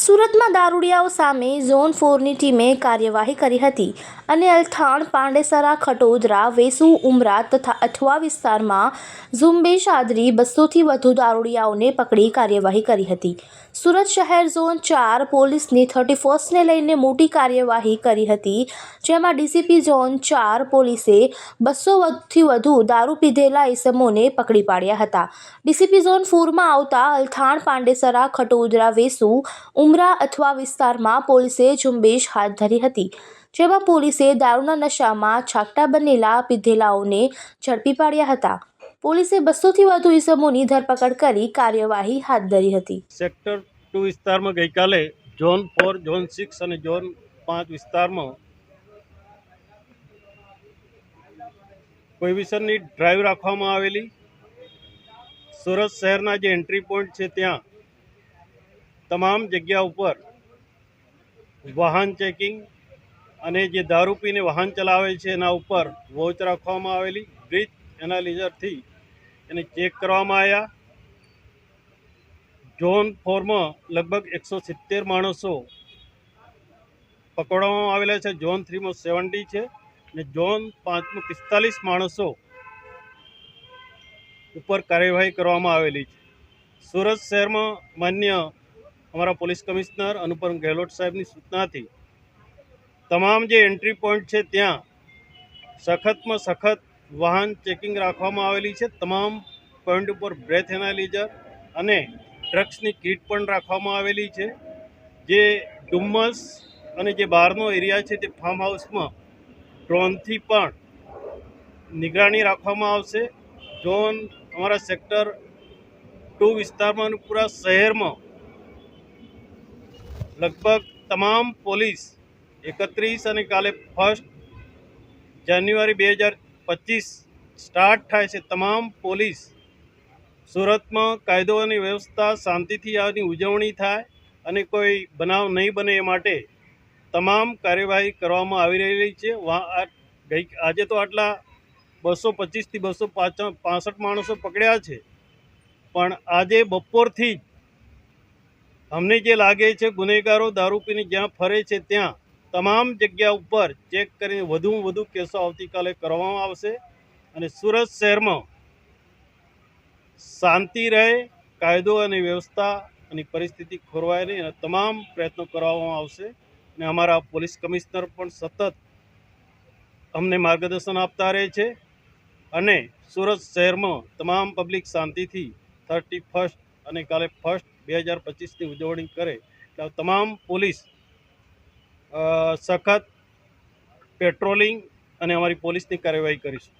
સુરતમાં દારૂડિયાઓ સામે ઝોન ફોરની ટીમે કાર્યવાહી કરી હતી અને અલથાણ, પાંડેસરા, ખટોદરા, વેસુ, ઉમરા તથા અઠવા વિસ્તારમાં ઝુંબેશ આદરી બસોથી વધુ દારૂડિયાઓને પકડી કાર્યવાહી કરી હતી. સુરત શહેર ઝોન ચાર પોલીસની થર્ટી ફર્સ્ટને લઈને મોટી કાર્યવાહી કરી હતી, જેમાં ડીસીપી ઝોન ચાર પોલીસે બસોથી વધુ દારૂ પીધેલા ઇસમોને પકડી પાડ્યા હતા. ડીસીપી ઝોન ફોરમાં આવતા અલથાણ, પાંડેસરા, ખટોદરા, વેસુ ઉમરા અથવા વિસ્તારમાં પોલીસે ઝુંબેશ હાથ ધરી હતી, જેમાં પોલીસે દારૂના નશામાં છાકટા બનેલા પીધેલાઓને ઝડપી પાડ્યા હતા. પોલીસે બસોથી વધુ ઇસમોની ધરપકડ કરી કાર્યવાહી હાથ ધરી હતી. સેક્ટર ટુ વિસ્તારમાં ગઈકાલે ઝોન ફોર, ઝોન સિક્સ અને ઝોન પાંચ વિસ્તારમાં પ્રોહિબિશનની ડ્રાઈવ રાખવામાં આવેલી. સુરત શહેરના જે એન્ટ્રી પોઈન્ટ છે ત્યાં તમામ જગ્યા ઉપર વાહન ચેકિંગ અને જે દારૂ પીને વાહન ચલાવે છે એના ઉપર વોચ રાખવામાં આવેલી, બ્રિજ એનાલિઝરથી એને ચેક કરવામાં આવ્યા ઝોન ફોરમાં લગભગ એકસો સિત્તેર માણસો પકડવામાં આવેલા છે. ઝોન થ્રીમાં સેવન્ટી છે અને ઝોન પાંચમાં પિસ્તાલીસ માણસો ઉપર કાર્યવાહી કરવામાં આવેલી છે. સુરત શહેરમાં માન્ય અમારા પોલીસ કમિશનર અનુપમ ગેહલોત સાહેબની સૂચનાથી તમામ જે એન્ટ્રી પોઈન્ટ છે ત્યાં સખતમાં સખત વાહન ચેકિંગ રાખવામાં આવેલી છે. તમામ પોઈન્ટ ઉપર બ્રેથ એનાલિઝર અને ડ્રગ્સની કીટ પણ રાખવામાં આવેલી છે. જે ડુમ્મસ અને જે બહારનો એરિયા છે તે ફાર્મ હાઉસમાં ડ્રોનથી પણ નિગરાની રાખવામાં આવશે. ઝોન અમારા સેક્ટર ટુ વિસ્તારમાં પૂરા શહેરમાં લગભગ તમામ પોલીસ એકત્રીસ અને કાલે ફર્સ્ટ જાન્યુઆરી બે હજાર પચીસ સ્ટાર્ટ થાય છે. તમામ પોલીસ સુરતમાં કાયદો અને વ્યવસ્થા શાંતિથી આની ઉજવણી થાય અને કોઈ બનાવ નહીં બને એ માટે તમામ કાર્યવાહી કરવામાં આવી રહી છે. ગઈ આજે તો આટલા બસો પચીસથી બસો પાસઠ માણસો પકડ્યા છે. પણ આજે બપોરથી જ અમને જે લાગે છે ગુનેગારો દારૂ પીને જ્યાં ફરે છે ત્યાં તમામ જગ્યા ઉપર ચેક કરીને વધુમાં વધુ કેસો આવતીકાલે કરવામાં આવશે અને સુરત શહેરમાં શાંતિ રહે, કાયદો અને વ્યવસ્થા અને પરિસ્થિતિ ખોરવાય નહીં અને તમામ પ્રયત્નો કરવામાં આવશે અને અમારા પોલીસ કમિશનર પણ સતત અમને માર્ગદર્શન આપતા રહે છે અને સુરત શહેરમાં તમામ પબ્લિક શાંતિથી થર્ટી ફર્સ્ટ અને કાલે ફર્સ્ટ બે હજાર પચીસની ઉજવણી કરે, એટલે તમામ પોલીસ સખત પેટ્રોલિંગ અને અમારી પોલીસની કાર્યવાહી કરીશું.